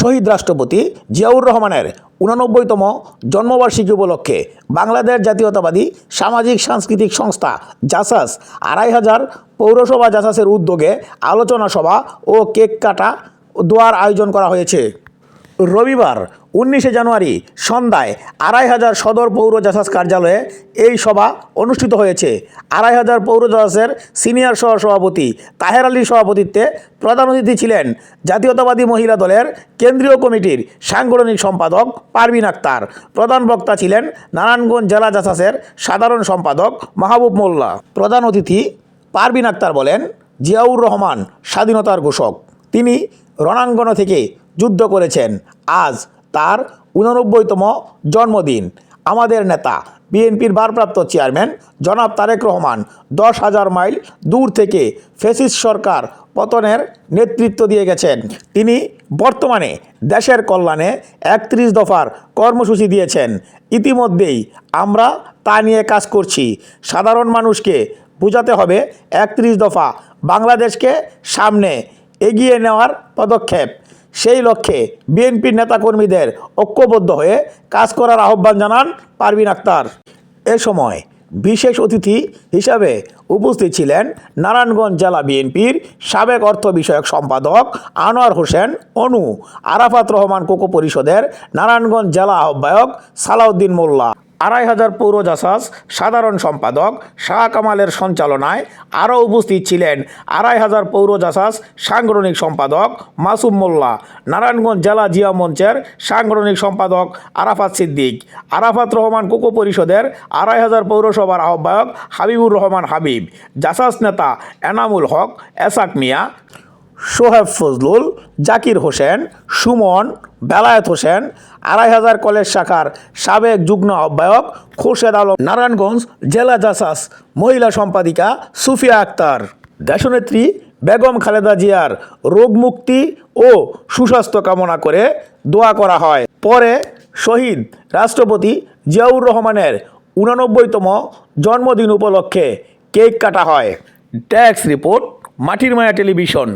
শহীদ রাষ্ট্রপতি জিয়াউর রহমানের উনানব্বইতম জন্মবার্ষিকী উপলক্ষে বাংলাদেশ জাতীয়তাবাদী সামাজিক সাংস্কৃতিক সংস্থা জাসাস আড়াই হাজার পৌরসভা জাসাসের উদ্যোগে আলোচনা সভা ও কেক কাটা দোয়ার আয়োজন করা হয়েছে। রবিবার, উনিশে জানুয়ারি, সন্ধ্যায় আড়াই হাজার সদর পৌর জাসাস কার্যালয়ে এই সভা অনুষ্ঠিত হয়েছে। আড়াই হাজার পৌর জাসাসের সিনিয়র সহ সভাপতি তাহের আলীর সভাপতিত্বে প্রধান অতিথি ছিলেন জাতীয়তাবাদী মহিলা দলের কেন্দ্রীয় কমিটির সাংগঠনিক সম্পাদক পারভিন আক্তার। প্রধান বক্তা ছিলেন নারায়ণগঞ্জ জেলা জাসাসের সাধারণ সম্পাদক মাহবুব মোল্লা। প্রধান অতিথি পারভিন আক্তার বলেন, জিয়াউর রহমান স্বাধীনতার ঘোষক। তিনি রণাঙ্গন থেকে যুদ্ধ করেছেন। আজ তার উননব্বইতম জন্মদিন। আমাদের নেতা, বিএনপির ভারপ্রাপ্ত চেয়ারম্যান জনাব তারেক রহমান দশ হাজার মাইল দূর থেকে ফেসিস সরকার পতনের নেতৃত্ব দিয়ে গেছেন। তিনি বর্তমানে দেশের কল্যাণে একত্রিশ দফার কর্মসূচি দিয়েছেন। ইতিমধ্যেই আমরা তা নিয়ে কাজ করছি। সাধারণ মানুষকে বোঝাতে হবে একত্রিশ দফা বাংলাদেশকে সামনে এগিয়ে নেওয়ার পদক্ষেপ। সেই লক্ষ্যে বিএনপির নেতাকর্মীদের ঐক্যবদ্ধ হয়ে কাজ করার আহ্বান জানান পারভিন আক্তার। এ সময় বিশেষ অতিথি হিসাবে উপস্থিত ছিলেন নারায়ণগঞ্জ জেলা বিএনপির সাবেক অর্থ বিষয়ক সম্পাদক আনোয়ার হোসেন অনু, আরাফাত রহমান কোকো পরিষদের নারায়ণগঞ্জ জেলা আহ্বায়ক সালাউদ্দিন মোল্লা। আড়াই হাজার পৌর জাসাস সাধারণ সম্পাদক শাহ কামালের সঞ্চালনায় আরও উপস্থিত ছিলেন আড়াই হাজার পৌর জাসাস সাংগঠনিক সম্পাদক মাসুম মোল্লা, নারায়ণগঞ্জ জেলা জিয়া মঞ্চের সাংগঠনিক সম্পাদক আরাফাত সিদ্দিক, আরাফাত রহমান কোকো পরিষদের আড়াই হাজার পৌরসভার আহ্বায়ক হাবিবুর রহমান হাবিব, জাসাস নেতা এনামুল হক, এসাক মিয়া সোহেব ফজলুল, জাকির হোসেন, সুমন, বেলায়েত হোসেন, আড়াই হাজার কলেজ শাখার সাবেক যুগ্ম আহ্বায়ক খোরশেদ আলম, নারায়ণগঞ্জ জেলা জাসাস, মহিলা সম্পাদিকা সুফিয়া আক্তার। দেশনেত্রী বেগম খালেদা জিয়ার রোগমুক্তি ও সুস্বাস্থ্য কামনা করে দোয়া করা হয়। পরে শহীদ রাষ্ট্রপতি জিয়াউর রহমানের উনানব্বইতম জন্মদিন উপলক্ষে কেক কাটা হয়। ট্যাক্স রিপোর্ট মাটির মায়া টেলিভিশন।